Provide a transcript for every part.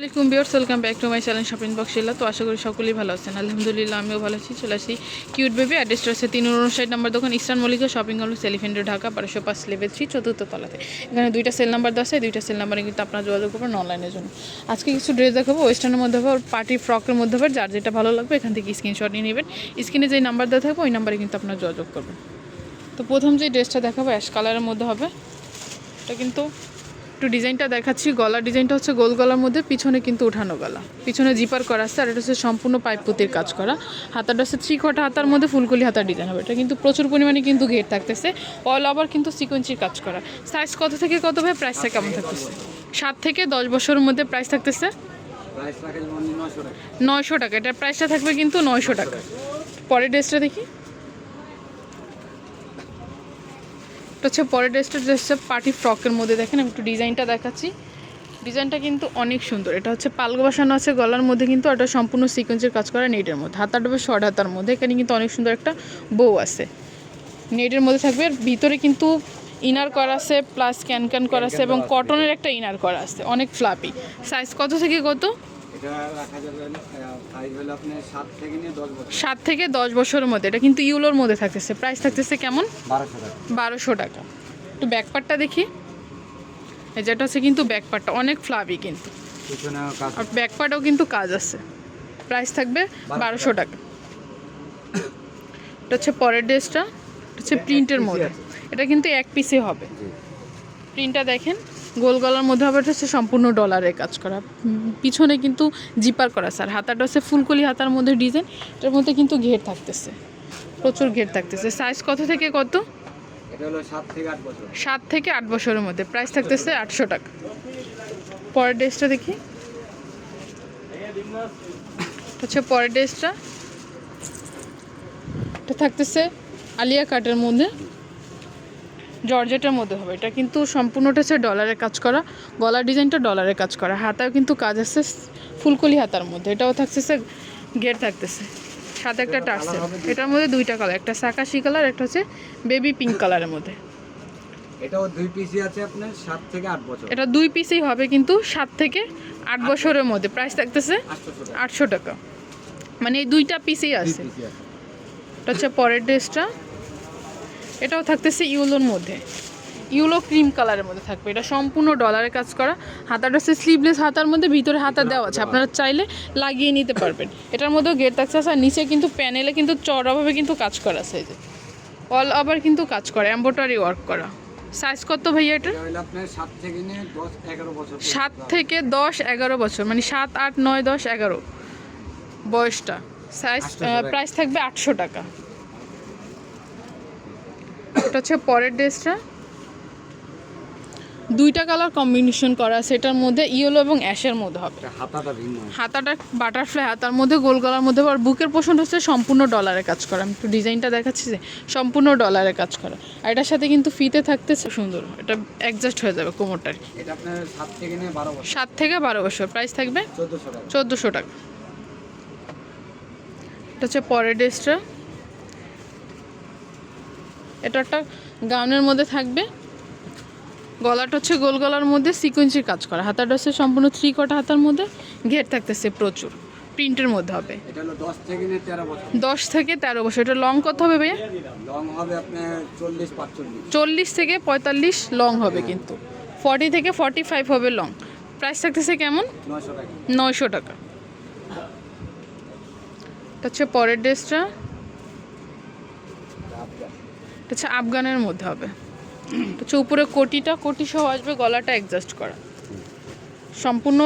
আসসালামাইকুম viewers welcome back to my channel shopping box Shila. তো আশা করি সকলেই ভালো আছেন। আলহামদুলিল্লাহ, আমিও ভালো আছি। চলে আসি কিউট বেবি অ্যাড্রেসটা হচ্ছে তিন উনষাট নাম্বার দোকান, ইস্টার্ন মল্লিকা শপিং কমপ্লেক্স এলিফেন্টের ঢাকা, বারোশো পাঁচ, লেভেল থ্রি, চতুর্থ তলাতে। এখানে দুইটা সেল নাম্বার দেওয়া আছে। দুইটা সেল নাম্বারে কিন্তু আপনারা যোগাযোগ করবেন অনলাইনের জন্য। আজকে কিছু ড্রেস দেখাবো। ওয়েস্টার্নের মধ্যে হবে, পার্টি ফ্রকের মধ্যে হবে, যার যেটা ভালো লাগবে, এখান থেকে স্ক্রিনশট নিয়ে নেবেন। স্ক্রিনে যে নাম্বার দেওয়া থাকবে, ওই নাম্বারে কিন্তু আপনারা যোগাযোগ করবেন। তো প্রথম যে ড্রেসটা দেখাবো, অ্যাশ কালারের মধ্যে হবে। এটা কিন্তু একটু ডিজাইনটা দেখাচ্ছি গলার ডিজাইনটা হচ্ছে গোল গলার মধ্যে পিছনে কিন্তু উঠানো গলা। পিছনে জিপার করা আছে আর এটা হচ্ছে সম্পূর্ণ পাইপ পুতির কাজ করা। হাতাটা হচ্ছে থ্রি কটা হাতার মধ্যে ফুলকলি হাতার ডিজাইন হবে। এটা কিন্তু প্রচুর পরিমাণে কিন্তু ঘের থাকতেছে। অল ওভার কিন্তু সিকোয়েন্সির কাজ করা। সাইজ কত থেকে কত ভাই? প্রাইসটা কেমন থাকতেছে? সাত থেকে দশ বছরের মধ্যে প্রাইস থাকতেছে? নয়শো টাকা। এটার প্রাইসটা থাকবে কিন্তু নয়শো টাকা। পরের ড্রেসটা দেখি। এটা হচ্ছে পরের ড্রেসটা ড্রেসটা পার্টি ফ্রকের মধ্যে। দেখেন আমি একটু ডিজাইনটা দেখাচ্ছি। ডিজাইনটা কিন্তু অনেক সুন্দর। এটা হচ্ছে পালগো বসানো আছে গলার মধ্যে কিন্তু এটা সম্পূর্ণ সিকোয়েন্সের কাজ করা নেটের মধ্যে। হাতাটা হবে শর্ট হাতার মধ্যে। এখানে কিন্তু অনেক সুন্দর একটা বউ আছে। নেটের মধ্যে থাকবে। আর ভিতরে কিন্তু ইনার করা আছে প্লাস ক্যান ক্যান করা আছে এবং কটনের একটা ইনার করা আছে। অনেক ফ্লাপি। সাইজ কত থেকে কত? এটা রাখা যাবে সাইজ হলো আপনার সাত থেকে নিয়ে দশ বছর। সাত থেকে দশ বছরের মধ্যে এটা কিন্তু ইউলোর মধ্যে থাকতেছে। প্রাইস থাকতেছে কেমন? বারোশো টাকা। বারোশো টাকা। একটু ব্যাকপারটা দেখি। এই যেটা হচ্ছে কিন্তু ব্যাকপারটা অনেক ফ্লাবি কিন্তু। আর ব্যাকপার্টও কিন্তু কাজ আছে। প্রাইস থাকবে বারোশো টাকা। এটা হচ্ছে পরের ড্রেসটা এটা হচ্ছে প্রিন্টের মধ্যে। এটা কিন্তু এক পিসে হবে। প্রিন্টটা দেখেন। গোল গলার মধ্যে আবার হচ্ছে সম্পূর্ণ ডলারের কাজ করা। পিছনে কিন্তু জিপার করা স্যার। হাতাটা হচ্ছে ফুলকলি হাতার মধ্যে ডিজাইন। এটার মধ্যে কিন্তু ঘের থাকতেছে। প্রচুর ঘের থাকতেছে। সাইজ কত থেকে কত? সাত থেকে আট বছর। সাত থেকে আট বছরের মধ্যে। প্রাইস থাকতেছে আটশো টাকা। পরের ড্রেসটা দেখি। হচ্ছে পরের ড্রেসটা। এটা থাকতেছে আলিয়া কাটের মধ্যে। জর্জেটের মধ্যে হবে। এটা কিন্তু সম্পূর্ণটা হচ্ছে ডলারের কাজ করা। গলার ডিজাইনটা ডলারের কাজ করা। হাতাও কিন্তু কাজ আছে ফুলকলি হাতার মধ্যে। এটাও থাকতেছে গেট থাকতেছে। সাথে একটা টার্সেল এটার মধ্যে দুইটা কালার একটা সাকাশি কালার একটা হচ্ছে বেবি পিঙ্ক কালারের মধ্যে। এটাও দুই পিসি আছে আপনার সাত থেকে আট বছর। এটা দুই পিসেই হবে কিন্তু সাত থেকে আট বছরের মধ্যে। প্রাইস থাকতেছে আটশো টাকা। মানে এই দুইটা পিসেই আছে। এটা হচ্ছে পরের ড্রেসটা এটাও থাকতেছে ইউলোর মধ্যে। ইউলো ক্রিম কালারের মধ্যে থাকবে। এটা সম্পূর্ণ ডলারের কাজ করা। হাতাটা হচ্ছে স্লিভলেস হাতার মধ্যে ভিতরে হাতা দেওয়া আছে। আপনারা চাইলে লাগিয়ে নিতে পারবেন। এটার মধ্যেও গেট থাকছে আর নিচে কিন্তু প্যানেলে কিন্তু চড়াভাবে কিন্তু কাজ করা আছে যে। অল ওভার কিন্তু কাজ করা এম্বোটারি ওয়ার্ক করা। সাইজ কত ভাইয়া এটা? সাত থেকে দশ এগারো বছর মানে সাত আট নয় দশ এগারো। বয়সটা। সাইজ 800 প্রাইস থাকবে আটশো টাকা। এটা হচ্ছে পরের ড্রেসটা। দুইটা কালার কম্বিনেশন করা সেটার মধ্যে ইয়েলো এবং অ্যাশের মধ্যে হবে। হাতাটা বাটারফ্লাই হাতার মধ্যে গোল গলার মধ্যে আর বুকের পোষণ হচ্ছে সম্পূর্ণ ডলারে কাজ করা। আমি একটু ডিজাইনটা দেখাচ্ছি যে সম্পূর্ণ ডলারের কাজ করা। আর এটার সাথে কিন্তু ফিতে থাকতেছে সুন্দর। এটা অ্যাডজাস্ট হয়ে যাবে কোমরটার সাত থেকে বারো বছর। প্রাইস থাকবে চোদ্দোশো টাকা। এটা হচ্ছে পরের ড্রেসটা। এটা একটা গাউনের মধ্যে থাকবে। গলাটা হচ্ছে গোল গলার মধ্যে সিকোয়েন্সির কাজ করা। হাতাটা হচ্ছে সম্পূর্ণ থ্রি কটা হাতার মধ্যে। ঘের থাকতেছে প্রচুর। প্রিন্টের মধ্যে হবে। দশ থেকে তেরো বছর। এটা লং কত হবে ভাইয়া? লং হবে চল্লিশ থেকে পঁয়তাল্লিশ লং হবে কিন্তু। ফর্টি থেকে ফর্টি ফাইভ হবে লং প্রাইস থাকতেছে কেমন? নয়শো টাকা। এটা হচ্ছে পরের ড্রেসটা। এটা হচ্ছে আফগানের মধ্যে হবে। হচ্ছে উপরে কোটিটা কোটি সহ আসবে গলাটা অ্যাডজাস্ট করা। সম্পূর্ণ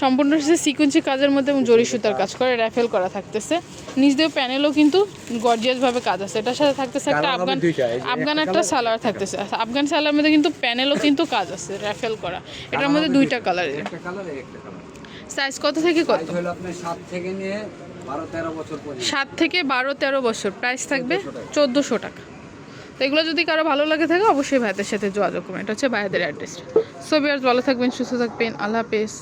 সম্পূর্ণ হচ্ছে সিকুয়েন্সি কাজের মধ্যে এবং জরি সুতার কাজ করে র্যাফেল করা থাকতেছে। নিচ দিয়ে প্যানেলও কিন্তু গর্জিয়াস ভাবে কাজ আছে। এটার সাথে থাকতেছে একটা আফগান আফগান একটা সালোয়ার থাকতেছে। আফগান সালোয়ার মধ্যে কিন্তু প্যানেলও কিন্তু কাজ আছে র্যাফেল করা। এটার মধ্যে দুইটা কালার সাইজ কত থেকে কত? সাত থেকে বারো তেরো বছর প্রাইস থাকবে চোদ্দোশো টাকা। তো এগুলো যদি কারও ভালো লাগে থাকে, অবশ্যই ভাইদের সাথে যোগাযোগ করবেন এটা হচ্ছে ভাইদের অ্যাড্রেস সো ভালো থাকবেন, সুস্থ থাকবেন। আল্লাহ হাফেজ।